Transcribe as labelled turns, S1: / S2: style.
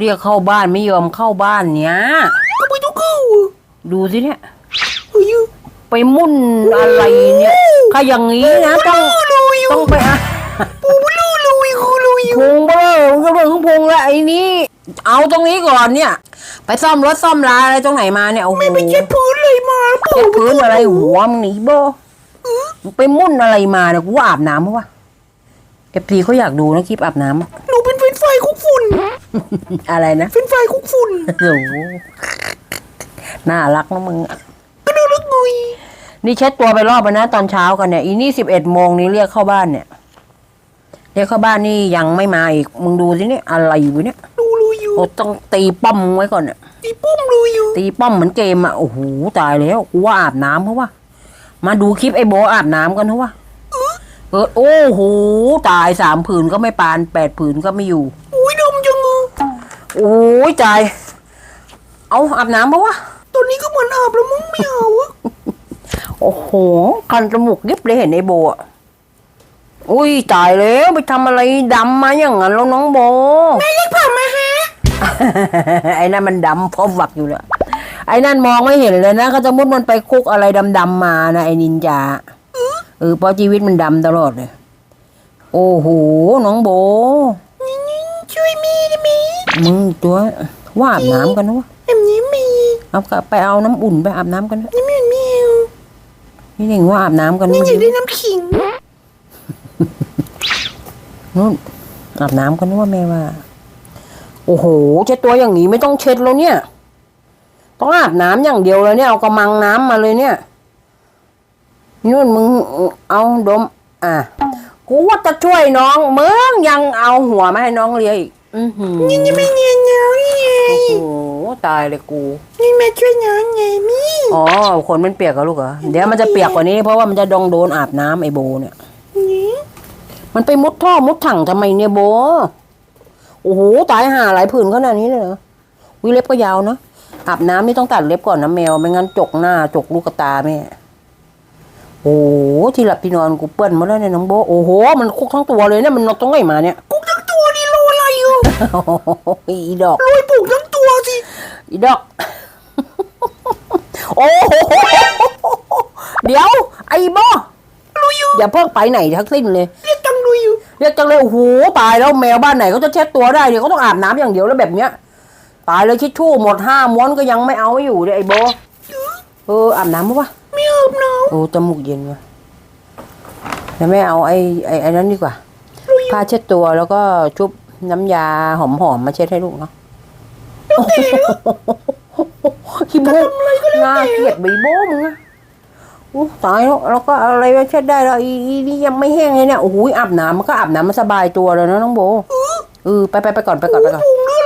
S1: เรียกเข้าบ้านไม่ยอมเข้าบ้านเนี้ย
S2: ทำไมต้องเข้าอะ
S1: ดูสิเนี่ย
S2: เฮ้ย
S1: ไปมุ่นอะไรเนี่ยถ้าอย่างนี้นะต้อง
S2: ลุย
S1: ต้องไปอะ
S2: ปูลุยลุยคือลุย
S1: พุงเบลอก็เรื่องของพุงแล้วไอ้นี่เอาตรงนี้ก่อนเนี่ย ไปซ่อมรถซ่อมลาอะไรตรงไหนมาเนี่ยโอ้โห
S2: ไม่ไปเช็ดพื้นเลยมาปู
S1: เช็ดพื้นอะไรหัวมึงหนีโบมึงไปมุ่นอะไรมาเนี่ยกูว่าอาบน้ำเพราะว่าเอฟพีเขาอยากดูนะคลิปอาบน้ำ อะ
S2: ไร
S1: นะ
S2: เฟรนช์ไฟคุกฝุ่น
S1: โอ้โหน่ารักนะมึงอะ
S2: ก็น่ารักหน่อย
S1: นี่เช็ดตัวไปรอบแล้วนะ ตอนเช้ากันเนี่ย อีนี่สิบเอ็ดโมงนี้เรียกเข้าบ้านเนี่ย เรียกเข้าบ้านนี่ยังไม่มาอีก มึงดูสิเนี่ยอะไรอยู่เนี่ย
S2: ดูลุยอยู่
S1: โอ้ต้องตีป้อมไว้ก่อนเนี่ย
S2: ตีปุ้มลุยอยู่
S1: ตีป้อมเหมือนเกมอะโอ้โหตายแล้วกูว่าอาบน้ำเพราะว่า มาดูคลิปไอ้โบอาบน้ำกันเพราะว่าเออโอ้โหตายสามผืนก็ไม่ปานแปดผืนก็ไม่อยู่
S2: อุ้ยดมจังอะ
S1: โอ้ยตาย เอาอาบน้ำเพราะว่า
S2: ตอนนี้ก็เหมือนอาบแล้วมึงไม่เอาอะ
S1: โอ้โห คันจมูกยิบเลยเห็นไอ้โบอะอุ้ยตายแล้วไปทำอะไรดำมาอย่างนั้นแล้วน้องโบ
S2: แม่เรียกผ่ามาฮะ
S1: ไอ้นั่นมันดำพอฝักอยู่แล้วไอ้นั่นมองไม่เห็นเลยนะเขาจะมุดมันไปคุกอะไรดำๆมานะไอ้นินจาเออเพราะชีวิตมันดำตลอดเลย โอ้โห น้องโบ
S2: ช่วยมีได้ไห ม
S1: มึงตัวว่าอาบน้ำกันนะวะ
S2: แบบนี้มี
S1: เอากลับไปเอาน้ำอุ่นไปอาบน้ำกันนะ
S2: นี่ไม่เห็นมีเอา
S1: นี่หนึ่งว่าอาบน้ำกัน
S2: นี่
S1: เมื่อ
S2: อยากได้
S1: กี้
S2: น้ำขิง
S1: นู่นอาบน้ำกันนะว่าแม่ว่า โอ้โหเช็ดตัวอย่างนี้ไม่ต้องเช็ดแล้วเนี่ย ต้องอาบน้ำอย่างเดียวเลยเนี่ยเอากระมังน้ำมาเลยเนี่ยนู่นมึงเอาดม อะกูว่าจะช่วยน้องมึงยังเอาหัวมาให้น้องเลียอีก อือหือ
S2: นี่นี่ไม่เนียนเงานี่ไง
S1: โอ้โหตายเลยกู
S2: นี่แม่ช่วยน้องไงมี่
S1: อ๋อขนมันเปียกกับลูกเหรอเดี๋ยวมันจะเปียกกว่านี้เพราะว่ามันจะดองโดนอาบน้ำไอโบเนี่ย
S2: นี่
S1: มันไปมุดท่อมุดถังทำไมเนี่ยโบ โอ้โหตายห่าหลายผื่นขนาดนี้เลยเหรอวิเล็บก็ยาวเนอะอาบน้ำนี่ต้องตัดเล็บก่อนนะแมวไม่งั้นจกหน้าจกลูกตาแม่โอ้โหที่หลับที่นอนกูเปื้อนหมดแล้วเนี่ยน้องโบ โอ้โห มันคุกทั้งตัวเลยเนี่ยมันนอนตรงไหนมาเนี่
S2: ย
S1: โอ้โหอีดอก
S2: โรยปลูกทั้งตัวสิ
S1: อีดอก โอ้โหเดี๋ยว ไอ้โบ
S2: ลุยอยู่
S1: อย่าเพิ่งไปไหนทั้งสิ้นเลย
S2: เรียกตังลุยอยู่
S1: เรียกจังเลยโอ้โหตายแล้วแมวบ้านไหนเขาจะเช็ดตัวได้เนี่ยเขาต้องอาบน้ำอย่างเดียวแล้วแบบเนี้ยตายเลยชิดชู่หมดห้าม้วนก็ยังไม่เอาอยู่เลยไอ้โบเอออาบน้ำมั้ยวะ
S2: ไม่อาบน้
S1: โอ้จมูกเย็นวะแล้วไม่เอาไอ้ไอ้ไอ้นั้นดีกว่าผ้าเช็ดตัวแล้วก็ชุบ น้ำยาหอมๆมาเช็ดให้ลูกเนาะคิโบน่าเกลียดใบโบมึงอะอู้ตายแล้วแล้วก็อะไรมาเช็ดได้แล้วอีอีนี่ยังไม่แห้งเลยเนี่ยโอ้โหอาบน้ำมันก็อาบน้ำมันสบายตัวเลยนะน้องโบเออไปไปไปก่อนไปก่อนไปก่อนำ
S2: ปลูกเลือ